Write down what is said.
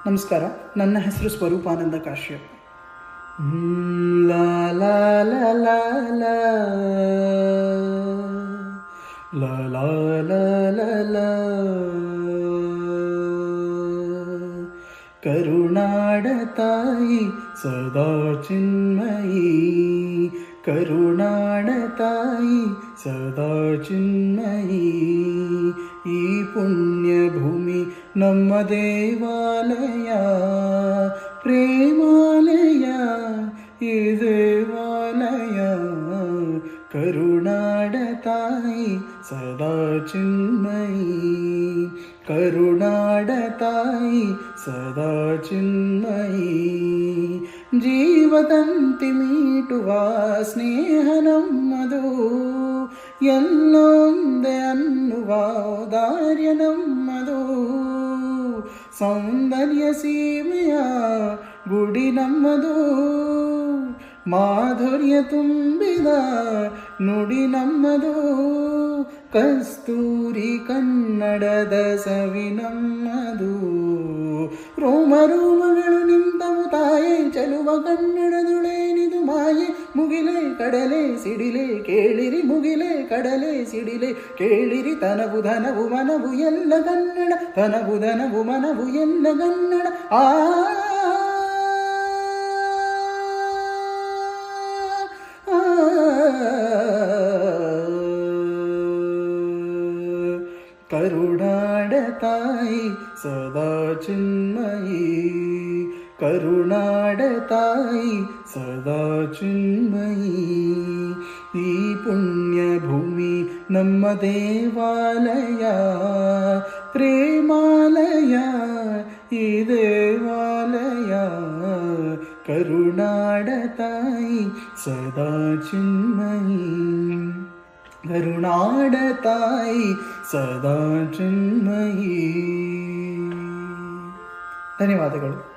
ನಮಸ್ಕಾರ ನನ್ನ ಹೆಸರು ಸ್ವರೂಪಾನಂದ ಕಾಶ್ಯಪ್ ಹ್ಮ್, ಲಾ ಲಾ ಲಾ ಲಾ ಲಾ. ಲಾ ಲಾ ಲಾ ಲಾ ಲಾ. ಕರುಣಾಡ ತಾಯಿ ಸದಾ ಚಿನ್ಮಯಿ ಕರುಣಾಡ ತಾಯಿ ಸದಾ ಚಿನ್ಮಯಿ ಈ ಪುಣ್ಯ ಭೂಮಿ ನಮ್ಮ ದೇವಾಲಯ ಪ್ರೇಮಾಲಯ ಈ ದೇವಾಲಯ ಕರುಣಾಡ ತಾಯಿ ಸದಾ ಚಿನ್ಮಯಿ ಕರುಣಾಡ ತಾಯಿ ಸದಾ ಚಿನ್ಮಯಿ ಜೀವದಂತಿ ಮೀಟುವ ಸ್ನೇಹ ನಮ್ಮದು ಎಲ್ಲೊಂದೆ ಅನ್ನುವ ದಾರ್ಯ ನಮ್ಮದು ಸೌಂದರ್ಯ ಸೀಮೆಯ ಗುಡಿ ನಮ್ಮದು. ಮಾಧುರ್ಯ ತುಂಬಿದ ನುಡಿ ನಮ್ಮದು. ಕಸ್ತೂರಿ ಕನ್ನಡದ ಸವಿ ನಮ್ಮದು. ರೋಮ ರೋಮಗಳು ನಿಂತವು ತಾಯೇ, ಚಲುವ ಕನ್ನಡದುಳೇನಿದು മായി മുകിലേ കടലേ സിടിലേ കേളിരി മുകിലേ കടലേ സിടിലേ കേളിരി തനവു ധനവു മനവു എല്ല കന്നട തനവു ധനവു മനവു എല്ല കന്നട ആ കരുടാട തായി സദാ ചിന്മയീ കരുണാടതായി സദാ ചിന്മയി. ഈ പുണ്യഭൂമി നമ്മ ദേവാലയ പ്രേമാലയ ഈ ദേവാലയ. കരുണാടതായി സദാ ചിന്മയി. കരുണാടതായി സദാ ചിന്മയി. ധന്യവാദങ്ങൾ.